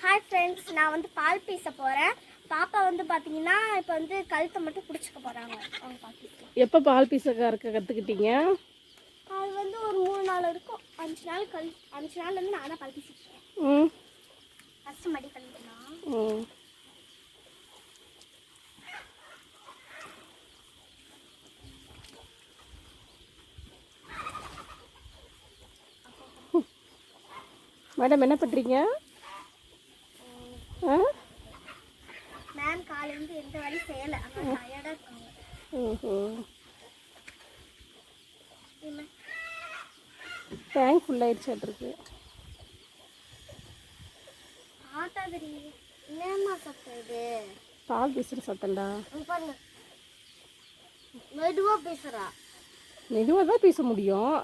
Hi friends நான் வந்து பால் பீச போகிறேன் பாப்பா வந்து பார்த்தீங்கன்னா இப்போ வந்து கழுத்தை மட்டும் பிடிச்சிக்க போகிறாங்க அவங்க எப்போ பால் பீச கற்றுக்கிட்டீங்க அது வந்து ஒரு மூணு நாள் இருக்கும். அஞ்சு நாள் கழி அஞ்சு நாள் வந்து நான் தான் பால் பீசிக்கிறேன் ம். ஃபஸ்ட்டு மடி கழுவிக்கலாம் ம். மேடம் என்ன பண்ணுறீங்க ஓஹோ டேங்க் இது? பால் பீசுகிற சத்தம்டா. மெதுவாக பேசுகிறா மெதுவாக தான் பேச முடியும்.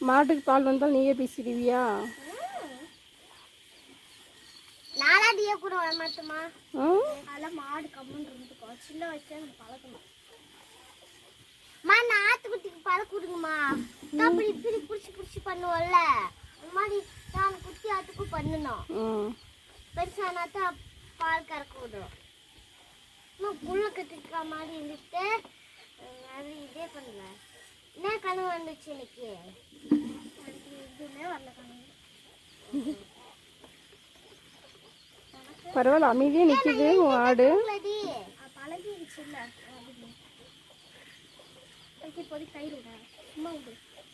மாட்டுக்கு பால் வந்தால் நீயே பேசிடுவியா? ஆ அதெல்லாம் மாடு கம்முன்னு இருந்துக்கோ. சின்ன வயசுல எனக்கு பழக்கணும் மா நான் ஆத்துக்குட்டிக்கு பழம் கொடுங்கம்மா. அப்படி இப்படி பிடிச்சி பிடிச்சி பண்ணுவோம்ல. அந்த மாதிரி நான் குட்டி ஆத்துக்கும் பண்ணணும். பெருசானா தான் பால் கறக்க விடும் அம்மா புல்ல கட்டிருக்க மாதிரி இருந்துட்டு அது இதே பண்ணல. என்ன கனவு வந்துச்சு எனக்கு எதுவுமே வரல கனவு. பரவாயில்ல அமைதியாக நிற்கிது ஆடு.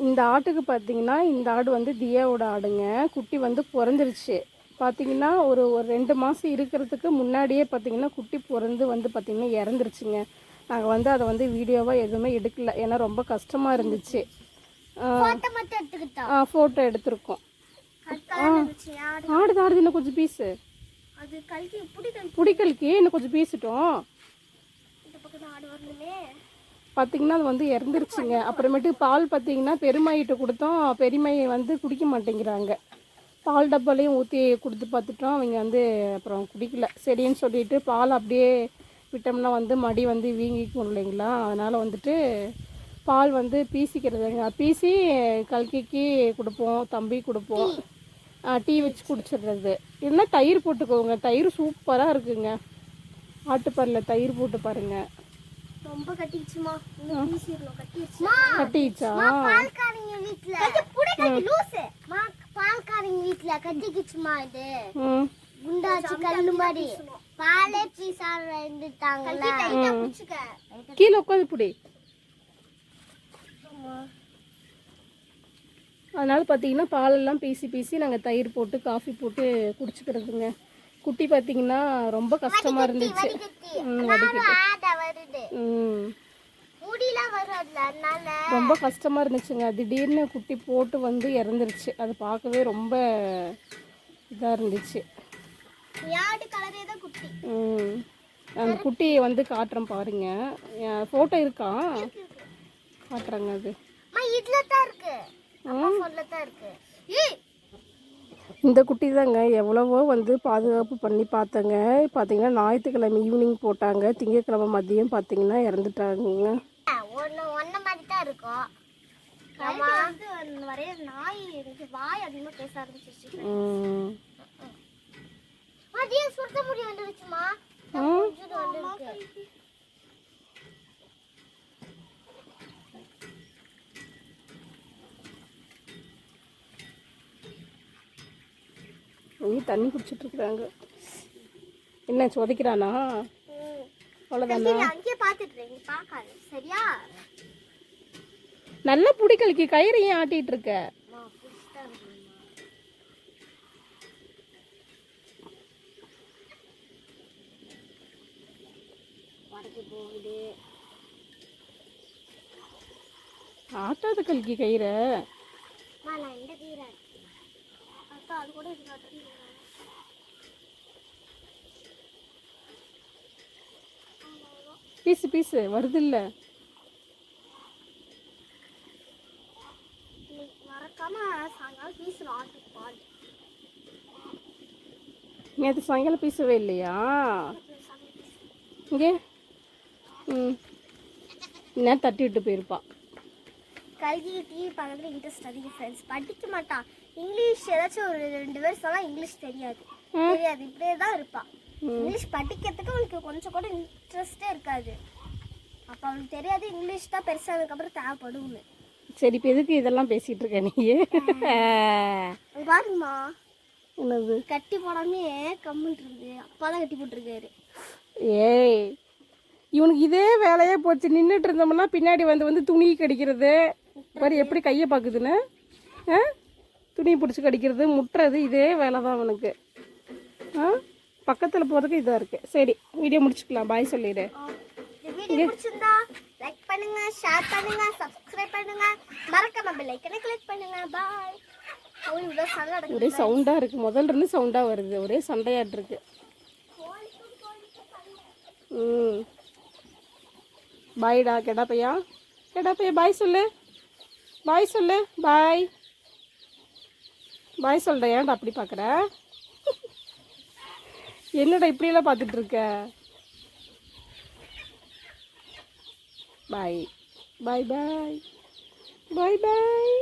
இந்த ஆட்டுக்கு பார்த்தீங்கன்னா இந்த ஆடு வந்து தியாவோட ஆடுங்க. குட்டி வந்து பிறந்துருச்சு. பார்த்தீங்கன்னா ஒரு ஒரு ரெண்டு மாதம் இருக்கிறதுக்கு முன்னாடியே பார்த்தீங்கன்னா குட்டி பிறந்து வந்து பார்த்தீங்கன்னா இறந்துருச்சுங்க. நாங்கள் வந்து அதை வந்து வீடியோவாக எதுவுமே எடுக்கல. ஏன்னா ரொம்ப கஷ்டமாக இருந்துச்சு. எடுத்துக்கிட்டோம். ஃபோட்டோ எடுத்திருக்கோம். கரெக்டாக இருந்துச்சு யாரு ஆடு ஆடுது இன்னும் கொஞ்சம் பீஸு. அது கல்கி இப்படி கல்கி. இன்னும் கொஞ்சம் பீசிட்டோம். இந்த பக்கம் ஆடு வரணுமே. பார்த்தீங்கன்னா அது வந்து இறந்துருச்சுங்க. அப்புறமேட்டு பால் பார்த்தீங்கன்னா பெருமாயிட்ட கொடுத்தோம். பெருமையை வந்து குடிக்க மாட்டேங்கிறாங்க. பால் டப்பாலையும் ஊற்றி கொடுத்து பார்த்துட்டோம் அவங்க வந்து அப்புறம் குடிக்கல. சரின்னு சொல்லிட்டு பால் அப்படியே விட்டோம்னா வந்து மடி வந்து வீங்கிக்கும் இல்லைங்களா? அதனால் வந்துட்டு பால் வந்து பீசிக்கிறதுங்க. பீசி கல்கிக்கு கொடுப்போம் தம்பி கொடுப்போம். டீ வச்சு குடிச்சிடுறது. இல்லைன்னா தயிர் போட்டுக்கோங்க. தயிர் சூப்பராக இருக்குங்க. ஆட்டுப்பாலில் தயிர் போட்டு பாருங்கள் ரொம்ப கட்டிடுச்சு? கட்டிச்சா பால்காரங்க வீட்ல. புடி கட்டி லூசு. மா பால்காரங்க வீட்ல கட்டிக்கிச்சுமா இது? ம் குண்டாச்சு கல்லு மாதிரி. பாலே பீசார கீழே உட்காந்து பிடி. அதனால பார்த்தீங்கன்னா பாலெல்லாம் பீசி பீசி நாங்கள் தயிர் போட்டு காஃபி போட்டு குடிச்சுக்கிறதுங்க. குட்டி பார்த்தீங்கன்னா ரொம்ப கஷ்டமாக இருந்துச்சு. ம், ரொம்ப கஷ்டமாக இருந்துச்சுங்க. திடீர்னு குட்டி போட்டு வந்து இறந்துருச்சு. அது பார்க்கவே ரொம்ப இதாக இருந்துச்சு. ம். அந்த குட்டியை வந்து காட்டுறேன் பாருங்க. ஃபோட்டோ இருக்கா? காட்டுறேங்க அது. இதுல தான் இருக்கு. இந்த குட்டி தாங்க எவ்வளவோ வந்து பாதுகாப்பு பண்ணி பார்த்தங்க. பார்த்தீங்கன்னா ஞாயிற்றுக்கிழமை ஈவினிங் போட்டாங்க. திங்கட்கிழமை மதியம் பார்த்தீங்கன்னா இறந்துட்டாங்க ஒன்னு ஒன்ன மாதிரி தான் இருக்கும். வந்து நிறைய நாய் வாய் அதிகமா பேச ஆரம்பிச்சிருச்சு. மதியம் வந்துருச்சுமா. இங்கே தண்ணி குடிச்சிட்டு இருக்கிறாங்க என்ன சொதைக்கிறானா? அவ்வளோதானா அங்கேயே சரியா? நல்லா பிடிக்கலுக்கு கயிறு ஏன் ஆட்டிட்டு இருக்க? ஆட்டாத கல்கி கயிறை அம்மா, நான் இந்த கீரை அக்கா அது கூட இது காட்டுறீங்க பீஸு பீஸு வருது இல்லை நேற்று சாயங்காலம் பீசவே இல்லையா? இங்கே. ம். என்ன தட்டி விட்டு போயிருப்பா. கல்கி டிவி பார்க்கறதுல இன்ட்ரெஸ்ட் அதிகம் ஃப்ரெண்ட்ஸ் படிக்க மாட்டான் இங்கிலீஷ் ஏதாச்சும் ஒரு ரெண்டு பேர் சொன்னா இங்கிலீஷ் தெரியாது. தெரியாது. இப்படியே தான் இருப்பான் இங்கிலீஷ் படிக்கிறதுக்கு அவனுக்கு கொஞ்சம் கூட இன்ட்ரெஸ்டே இருக்காது. அப்போ அவனுக்கு தெரியாது இங்கிலீஷ் தான் பெருசானதுக்கப்புறம் தேவைப்படும்னு. சரி இப்போ எதுக்கு இதெல்லாம் பேசிகிட்டு இருக்க நீ? பாருங்கம்மா. என்னது? கட்டி போடாமே கம்முன்ட்டு இருக்குது அப்பா தான் கட்டி போட்டிருக்காரு. ஏய் இவனுக்கு இதே வேலையே போச்சு. நின்றுட்டு இருந்தோம்னா பின்னாடி வந்து வந்து துணி கடிக்கிறது. பாரு எப்படி கையை பார்க்குதுன்னு? ஆ? துணி பிடிச்சி கடிக்கிறது முட்டுறது இதே வேலை தான் அவனுக்கு. ஆ? பக்கத்தில் போகிறதுக்கு இதாக இருக்குது சரி வீடியோ முடிச்சுக்கலாம். பாய் சொல்லிடு. லைக் பண்ணுங்க ஷேர் பண்ணுங்க சப்ஸ்கிரைப் பண்ணுங்க. மறக்காம பெல் ஐக்கனை கிளிக் பண்ணுங்க. பாய் ஒரே சவுண்டாக இருக்குது முதல்ல இருந்து சவுண்டாக வருது. ஒரே சண்டையாட்டு இருக்கு. ம். பாய்டா கெடா பையா? கெடா பையா பாய் சொல்லு. பாய் சொல்லு பாய். பாய் சொல்கிறேன் ஏன்டா அப்படி பார்க்குற என்னடா இப்படியெல்லாம் பார்த்துட்டு இருக்க? பாய். பாய் பாய். பாய் பாய்.